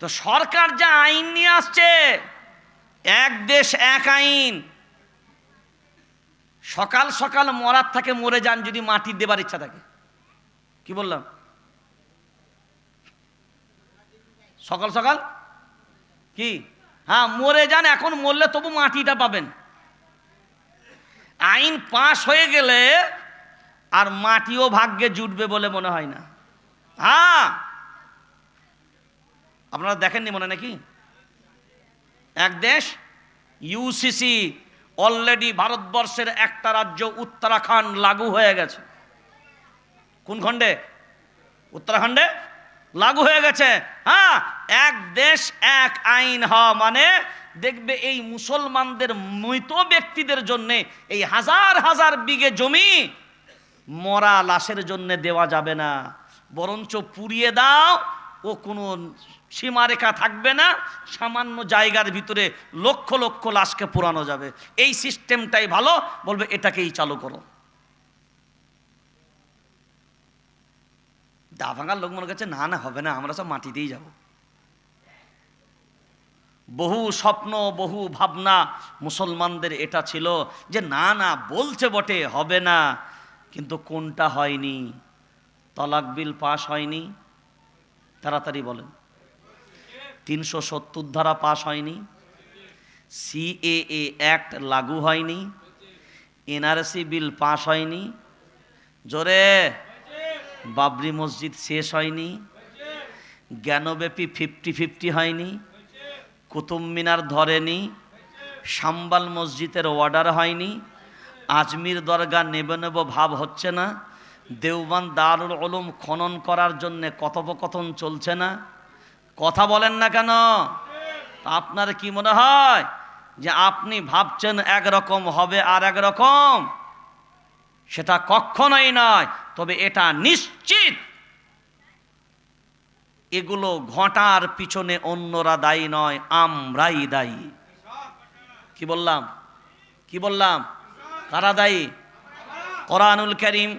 তো সরকার যা আইন নিয়ে আসছে, এক দেশ, এক আইন। সকাল সকাল মরার থাকে মরে যান যদি মাটি দেবার ইচ্ছা থাকে। কি বললাম? সকাল সকাল? কি? হ্যাঁ মরে যান, এখন মরলে তবু মাটিটা পাবেন। আইন পাশ হয়ে গেলে আর মাটিও ভাগ্যে জুটবে বলে মনে হয় না। হ্যাঁ আপনারা দেখেননি মনে নাকি? এক দেশ ইউসিসি অলরেডি ভারতবর্ষের একটা রাজ্য উত্তরাখণ্ড লাগু হয়ে গেছে। কোন খণ্ডে? উত্তরাখণ্ডে লাগু হয়ে গেছে। হ্যাঁ এক দেশ, এক আইন হওয়া মানে দেখবে এই মুসলমানদের মৃত ব্যক্তিদের জন্যে এই হাজার হাজার বিঘে জমি মরা লাশের জন্য দেওয়া যাবে না। বরঞ্চ পুড়িয়ে দাও ও কোনো সীমারেখা থাকবে না, সামান্য জায়গার ভিতরে লক্ষ লক্ষ লাশকে পোড়ানো যাবে। এই সিস্টেমটাই ভালো, বলবে এটাকেই চালু করো। দা ভাঙার লোক মনে করছে, না না, হবে না, আমরা সব মাটিতেই যাব। বহু স্বপ্ন, বহু ভাবনা মুসলমানদের এটা ছিল যে, না না, বলছে বটে, হবে না। কিন্তু কোনটা হয়নি? তলাক বিল পাশ হয়নি? তাড়াতাড়ি বলেন। তিনশো সত্তর ধারা পাশ হয়নি সিএএ অ্যাক্ট লাগু হয়নি এনআরসি বিল পাশ হয়নি, জোরে, বাবরি মসজিদ শেষ হয়নি, জ্ঞানব্যাপী ফিফটি ফিফটি হয়নি, কুতুব মিনার ধরেনি, সাম্বাল মসজিদের অর্ডার হয়নি, আজমির দরগা নেব নেব ভাব হচ্ছে না দেওবান দারুল উলুম খনন করার জন্যে কথোপকথন চলছে না? কথা বলেন না কেন? আপনার কি মনে হয় যে আপনি ভাবছেন একরকম হবে আর এক রকম সেটা কখনোই নয়, তবে এটা নিশ্চিত। এগুলো ঘটার পিছনে অন্যরা দায়ী নয়, আমরাই দায়ী। কি বললাম? কি বললাম? কারা দায়ী? কোরআনুল করিম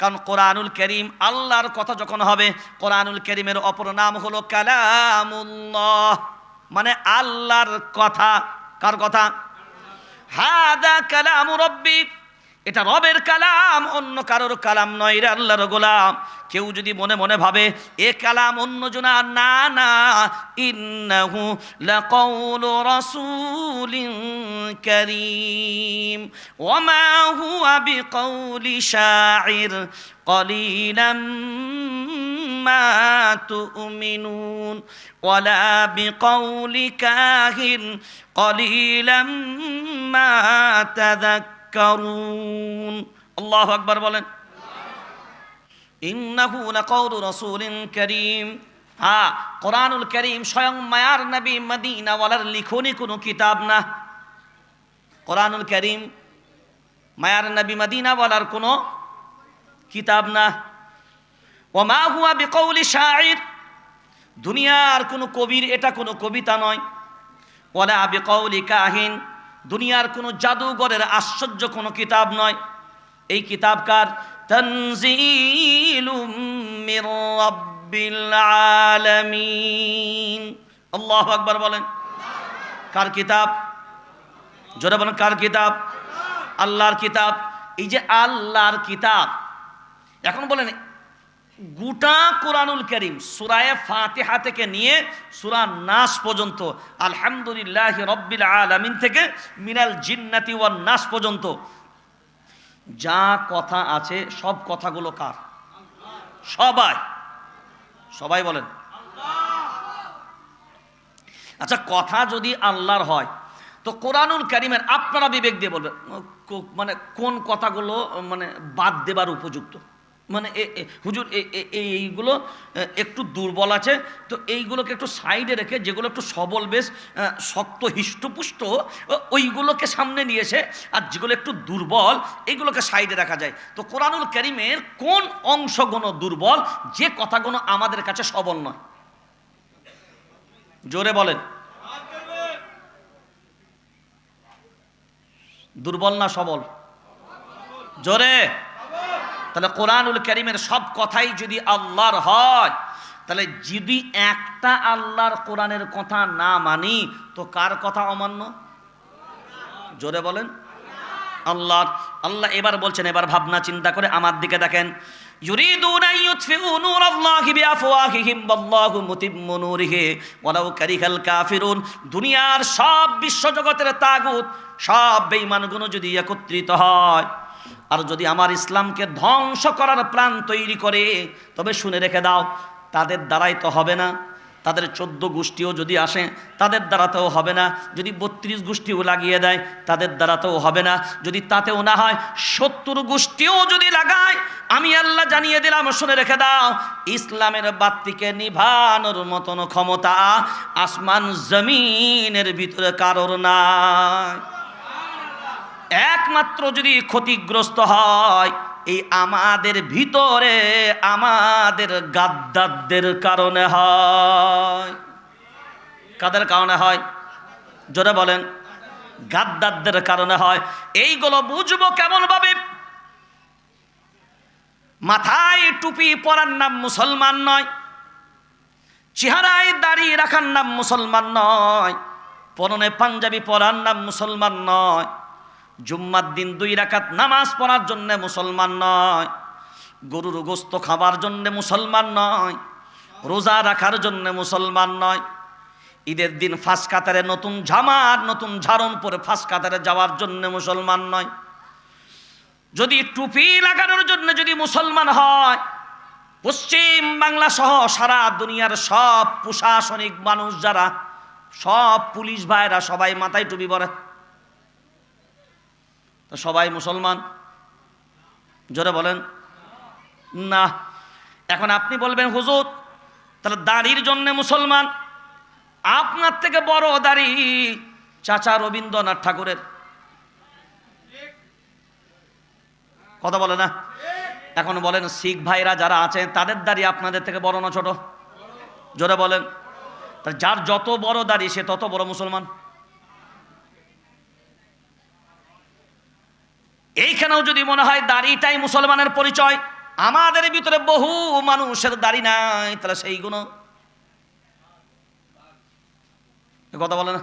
কারণ কোরআনুল করিম আল্লাহর কথা যখন হবে, কোরআনুল করিমের অপর নাম হলো কালামুল্লাহ। মানে আল্লাহর কথা। কার কথা? হাদা কালাম রব্বি। এটা রবের কালাম অন্য কারোর কালাম নয় রে আল্লাহর গোলাম কেউ যদি মনে মনে ভাবে এ কালাম অন্য জনা না না ইন্নাহু লাকাউলু রাসূলিন কারীম ওমা হুয়া বিকাউলি শাইর قليلا ما تؤمنون ولا بقول كاهن قليلا ما تذكرون তাদাক্কারুন আল্লাহ আকবার বলেন। ইন্নাহু লাকাউলু রাসূলিন কারীম। হ্যাঁ কোরআনুল করিম স্বয়ং মায়ার নবী মদিনাওয়ালার লিখনি কোনো কিতাব না। কোরআনুল করিম মায়ার নবী মদিনাওয়ালার কোনো কিতাব না। ওমা হুয়া বেকৌলি শাহির দুনিয়ার কোনো কবির, এটা কোনো কবিতা নয়। ওলা বেকৌলি কাহিন। দুনিয়ার কোনো জাদুঘরের আশ্চর্য কোনো কিতাব নয়। এই কিতাবকার তনজিলুম মির রাব্বিল আলামিন। আল্লাহু আকবার বলেন। কার কিতাব? জোরে বলেন, কার কিতাব? আল্লাহর কিতাব। এই যে আল্লাহর কিতাব, এখন বলেন গোটা কোরআনুল করিম, সুরায় ফাতেহা থেকে নিয়ে সুরা নাস পর্যন্ত, আলহামদুলিল্লাহ রব্বিল আলামিন থেকে মিনাল জিন্নাতি ওয়ান নাস পর্যন্ত, যা কথা আছে, সব কথাগুলো কার? সবাই। সবাই বলেন। আচ্ছা কথা যদি আল্লাহর হয়, তো কোরআনুল করিমের আপনারা বিবেক দিয়ে বলবেন মানে কোন কথাগুলো মানে বাদ দেবার উপযুক্ত? মানে হুজুর এইগুলো একটু দুর্বল আছে, তো এইগুলোকে একটু সাইডে রেখে, যেগুলো একটু সবল বেশ শক্ত, হিষ্টপুষ্ট ওইগুলোকে সামনে নিয়েছে আর যেগুলো একটু দুর্বল এইগুলোকে সাইডে রাখা যায়। তো কোরআনুল করিমের কোন অংশগুলো দুর্বল? যে কথাগুলো আমাদের কাছে সবল নয়। জোরে বলেন। দুর্বল না সবল? জোরে। তাহলে কোরআনুল করিমের সব কথাই যদি আল্লাহর হয় তাহলে যদি একটা আল্লাহর কোরআনের কথা না মানি তো কার কথা অমান্য জোরে বলেন আল্লাহ আল্লাহ এবার বলছেন এবার ভাবনা চিন্তা করে আমার দিকে দেখেন يريدون أن يطفئوا نور الله بأفواههم والله متم نوره ولو كره الكافرون দুনিয়ার সব বিশ্বজগতের তাগুত সব বেঈমানগুলো যদি একত্রিত হয় আর যদি আমার ইসলামকে ধ্বংস করার প্রাণ তৈরি করে, তবে শুনে রেখে দাও, তাদের দ্বারাই তো হবে না। তাদের চোদ্দ গোষ্ঠীও যদি আসে, তাদের দ্বারাতেও হবে না। যদি বত্রিশ গোষ্ঠীও লাগিয়ে দেয়, তাদের দ্বারাতেও হবে না। যদি তাতেও না হয়, সত্তর গোষ্ঠীও যদি লাগায়, আমি আল্লাহ জানিয়ে দিলাম, শুনে রেখে দাও, ইসলামের বাত্তিকে নিভানোর মতন ক্ষমতা আসমান জমিনের ভিতরে কারোর নাই। একমাত্র যদি ক্ষতিগ্রস্ত হয়, এই আমাদের ভিতরে আমাদের গাদ্দারদের কারণে হয়। কাদের কারণে হয়? জোরে বলেন। গাদ্দারদের কারণে হয়। এইগুলো বুঝব কেমন ভাবে মাথায় টুপি পরার নাম মুসলমান নয়, চেহারায় দাড়ি রাখার নাম মুসলমান নয়, পরনে পাঞ্জাবি পরার নাম মুসলমান নয় জুম্মার দিন দুই রাকাত নামাজ পড়ার জন্যে মুসলমান নয়, গরুর গোস্ত খাবার জন্যে মুসলমান নয়, রোজা রাখার জন্যে মুসলমান নয়। ঈদের দিন ফাঁস কাতারে নতুন জামার নতুন ঝাড়ন পরে ফাঁস কাতারে যাওয়ার জন্য মুসলমান নয়। যদি টুপি লাগানোর জন্য যদি মুসলমান হয়, পশ্চিম বাংলা সহ সারা দুনিয়ার সব প্রশাসনিক মানুষ যারা, সব পুলিশ ভাইরা সবাই মাথায় টুপি পরে। তো সবাই মুসলমান? জোরে বলেন। না, এখন আপনি বলবেন, হুজুর, তাহলে দাড়ির জন্য মুসলমান? আপনার থেকে বড় দাড়ি চাচা রবীন্দ্রনাথ ঠাকুরের। কথা বলে না? এখন বলেন, শিখ ভাইরা যারা আছেন তাদের দাড়ি আপনাদের থেকে বড় না ছোট? জোরে বলেন। যার যত বড় দাড়ি, সে তত বড় মুসলমান? এইখানেও যদি মনে হয় দাড়িটাই মুসলমানের পরিচয়, আমাদের ভিতরে বহু মানুষের দাড়ি নাই, তাহলে সেইগুলো এ কথা বলে না?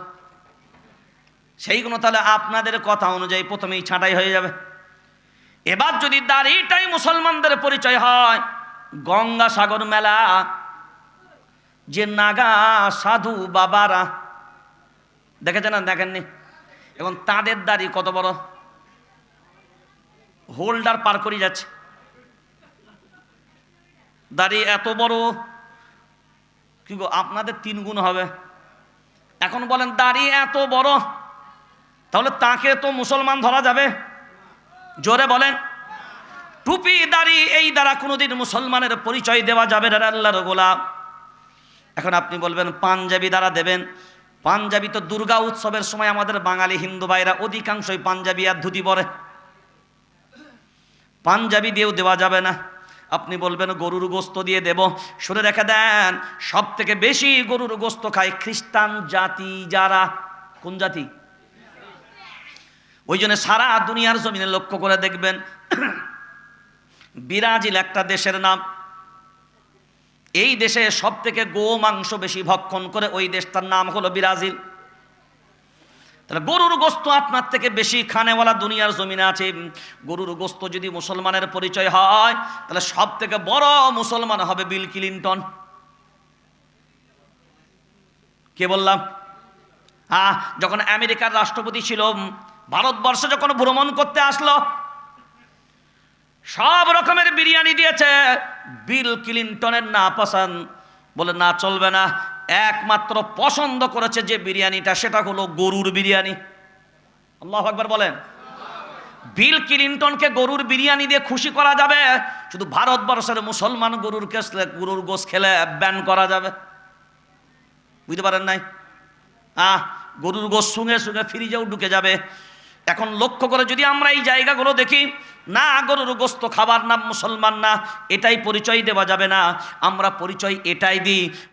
সেইগুলো তাহলে আপনাদের কথা অনুযায়ী প্রথমেই ছাঁটাই হয়ে যাবে। এবার যদি দাড়িটাই মুসলমানদের পরিচয় হয়, গঙ্গা সাগর মেলা, যে নাগা সাধু বাবারা, দেখেছেন না? দেখেননি? এখন তাদের দাড়ি কত বড়? হোল্ডার পার করে যাচ্ছে। দাড়ি এত বড় কি গো, আপনাদের তিন গুণ হবে। এখন বলেন দাড়ি এত বড়, তাহলে তাকে তো মুসলমান ধরা যাবে। জোরে বলেন, টুপি দাড়ি এই দ্বারা কোনোদিন মুসলমানের পরিচয় দেওয়া যাবে না আল্লাহর গোলাপ এখন আপনি বলবেন, পাঞ্জাবি দ্বারা দেবেন। পাঞ্জাবি তো দুর্গা উৎসবের সময় আমাদের বাঙালি হিন্দু ভাইরা অধিকাংশই পাঞ্জাবি আর ধুতি পরে। পাঞ্জাবি দিয়েও দেওয়া যাবে না। আপনি বলবেন, গরুর গোস্ত দিয়ে দেব। শুনে রেখে দেন সব থেকে বেশি গরুর গোস্ত খায় খ্রিস্টান জাতি যারা। কোন জাতি? ওই জন্য সারা দুনিয়ার জমিনে লক্ষ্য করে দেখবেন, বিরাজিল একটা দেশের নাম। এই দেশে সব থেকে গো মাংস বেশি ভক্ষণ করে ওই দেশটার নাম হলো বিরাজিল। তাহলে গরুর গোস্ত আপনার থেকে বেশি খানেওয়ালা দুনিয়ার জমিনে আছে। গরুর গোস্ত যদি মুসলমানের পরিচয় হয়, তাহলে সব থেকে বড় মুসলমান হবে বিল ক্লিন্টন। কে বললাম? হ্যাঁ যখন আমেরিকার রাষ্ট্রপতি ছিল, ভারতবর্ষে যখন ভ্রমণ করতে আসলো, সব রকমের বিরিয়ানি দিয়েছে। বিল ক্লিন্টনের না পছন্দ। বলে, না, চলবে না। একমাত্র পছন্দ করেছে যে বিরিয়ানিটা, সেটা হলো গরুর বিরিয়ানি। আল্লাহ একবার বলেন। বিল ক্লিন্টনকে গরুর বিরিয়ানি দিয়ে খুশি করা যাবে, শুধু ভারতবর্ষের মুসলমান গরুর কেসলে গরুর গোস খেলে ব্যান করা যাবে। বুঝতে পারেন নাই? আহ, গরুর গোস শুঙে শুঙে ফ্রিজেও ঢুকে যাবে। এখন লক্ষ্য করে যদি আমরা এই জায়গাগুলো দেখি, না গরুর গোস্ত খাবার নাম মুসলমান না, এটাই পরিচয় দেওয়া যাবে না। আমরা পরিচয় এটাই দিই